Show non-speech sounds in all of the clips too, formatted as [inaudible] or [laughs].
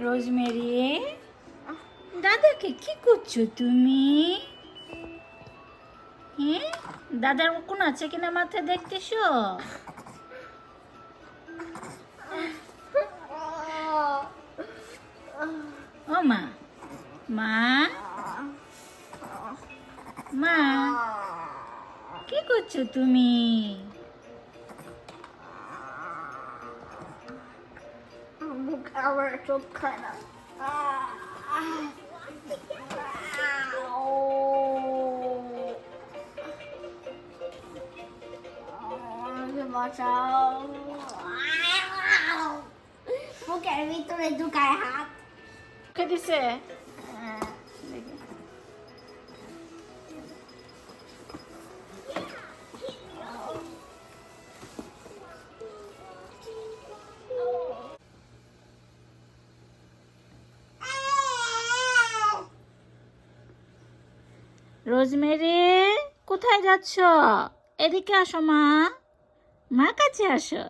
Rosemary. দাদাকে কি করছ তুমি? হ্যাঁ দাদার কোন আছে কিনা মাথায় দেখতেছো? ও মা। মা। মা। কি করছ তুমি? our YouTube canal. Que ah, oh. Oh, tchau. Não quero vir tudo educar errado. O que dizer? Rosemary কোথায় যাচ্ছ? এদিকে আসো মা। মা কাছে আসো।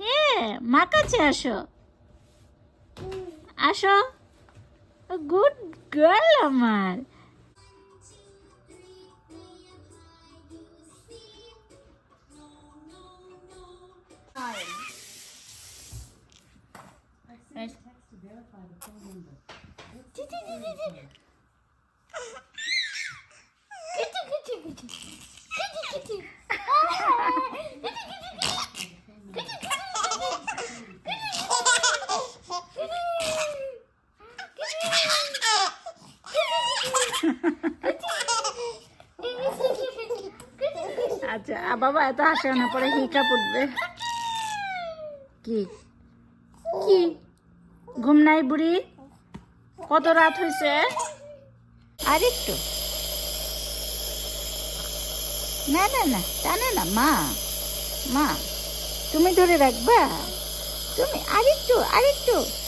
হ্যাঁ মা কাছে আসো। আসো। গুড গার্ল আমার। আচ্ছা বাবা এত হাসে না পরে হিকা পড়বে কি? কি? ঘুম নাই বুড়ি? কত রাত হয়েছে আর একটু না না না টানে না মা মা তুমি ধরে রাখবা। তুমি আরেকটু আরেকটু।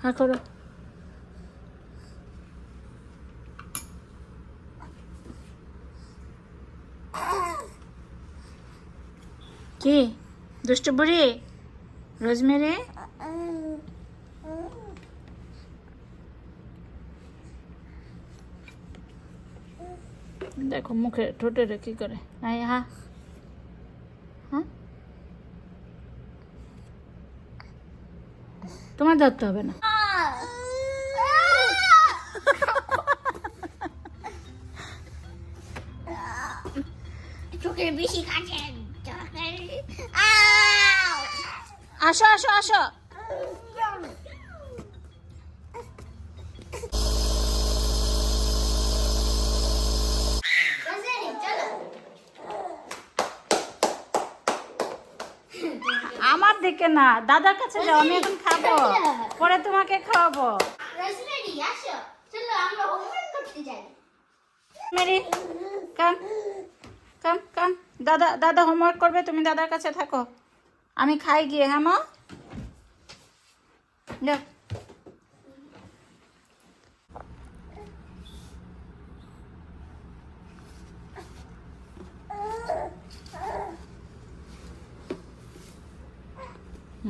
হ্যাঁ করো কি দুষ্ট বুড়ি রোজমেরি? দেখো মুখে ঠোঁটে রে কি করে? আয় হা। হ্যাঁ? তোমার ধরতে হবে না। চোখের বেশি কাছেন চোখের আউ! আসো আসো আসো। আমার দিকে না, দাদার কাছে যাও, আমি এখন খাব। পরে তোমাকে খাওয়াবো। মেরি দাদা দাদা হোমওয়ার্ক করবে, তুমি দাদার কাছে থাকো। আমি খাই গিয়ে হ্যাঁ মা? যাও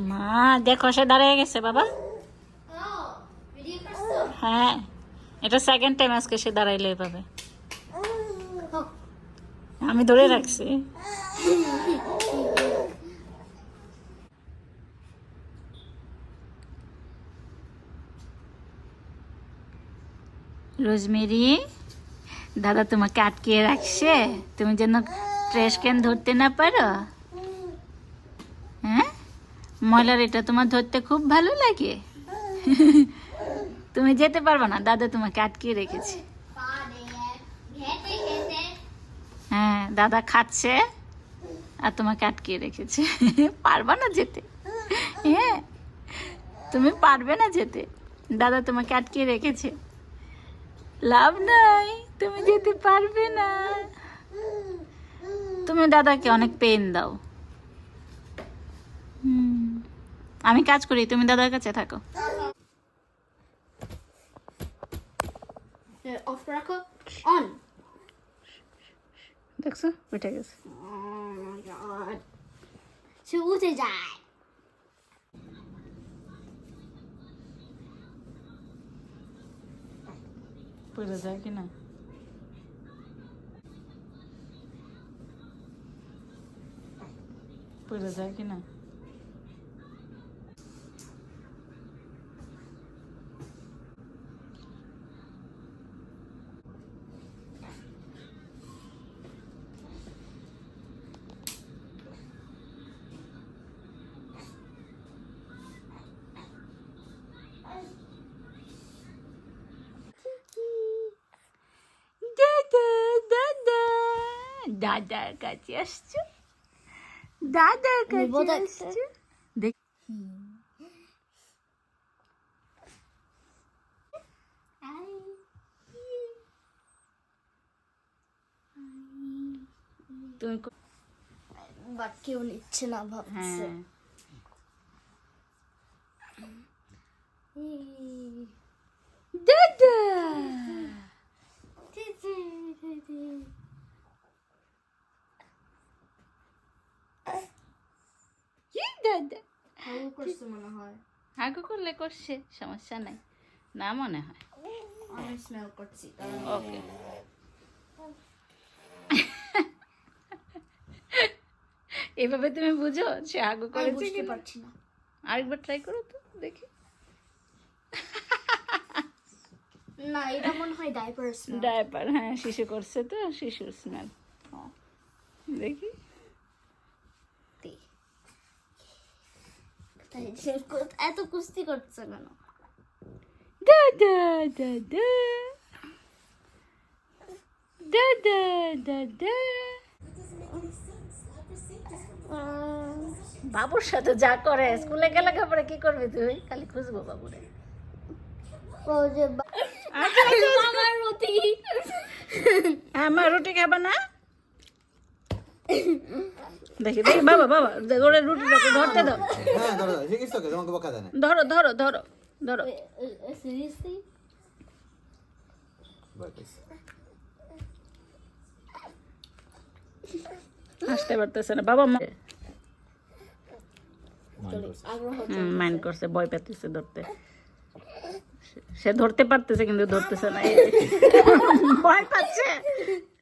মা দেখো সে দাঁড়িয়ে গেছে বাবা? হ্যাঁ এটা সেকেন্ড টাইম আজকে সে দাঁড়াইলে এভাবে আমি ধরে রাখছি। রোজমেরি, দাদা তোমাকে আটকে রাখছে। তুমি যেন ট্রেশ ক্যান ধরতে না পারো। হ্যাঁ? ময়লার এটা তোমার ধরতে খুব ভালো লাগে। তুমি যেতে পারবে না, দাদা তোমাকে আটকে রেখেছে। হ্যাঁ দাদা খাচ্ছে আর তোমাকে আটকে রেখেছে। পারবা না যেতে। হ্যাঁ তুমি পারবে না যেতে। দাদা তোমাকে আটকে রেখেছে। লাভ নাই তুমি যেতে পারবে না। তুমি দাদাকে অনেক পেন দাও। আমি কাজ করি তুমি দাদার কাছে থাকো। অফ রাখো অন দেখছ? উঠে গেছে। Oh. সে উঠে যায়। পড়ে যায় কি না পড়ে যায় কি না দাদা দাদা দাদার কাছে আসছো? দাদার কাছে? আসছো? দেখ। তুমি কো- কেউ নিচ্ছে না ভাবছে হ্যাঁ দাদা কি দাদা হাউ করছে মনে হয় হাগু করলে করছে সমস্যা নাই। না মনে হয়। আমি স্মেল করছি। ওকে এভাবে তুমি বুঝো সে হাগু করে বুঝতে পারছি না। আরেকবার ট্রাই করো তো দেখি। না এটা মনে হয় ডাইপার স্মেল ডায়পার হ্যাঁ শিশু করছে তো শিশুর স্মেল দেখি। এত কুস্তি করছে কেন? দাদা দাদা দাদা দাদা বাবুর সাথে যা করে স্কুলে গেলে পরে কি করবি তুই? খালি খুঁজবো বাবুরে। আমার রুটি। আমার রুটি খাবে না? দেখি দেখি বাবা বাবা ওরে রুটিটাকে ধরতে দাও। হ্যাঁ ধরো ধরো শিখিস তোমাকে বকা দেয় ধরো ধরো ধরো ধরো। সিরিয়াসলি আসতে পারতেছে না। বাবা মা মান মাইন্ড করছে। ভয় পেতেছে ধরতে। সে- সে ধরতে পারতেছে কিন্তু ধরতেছে না। [laughs] ভয় পাচ্ছে।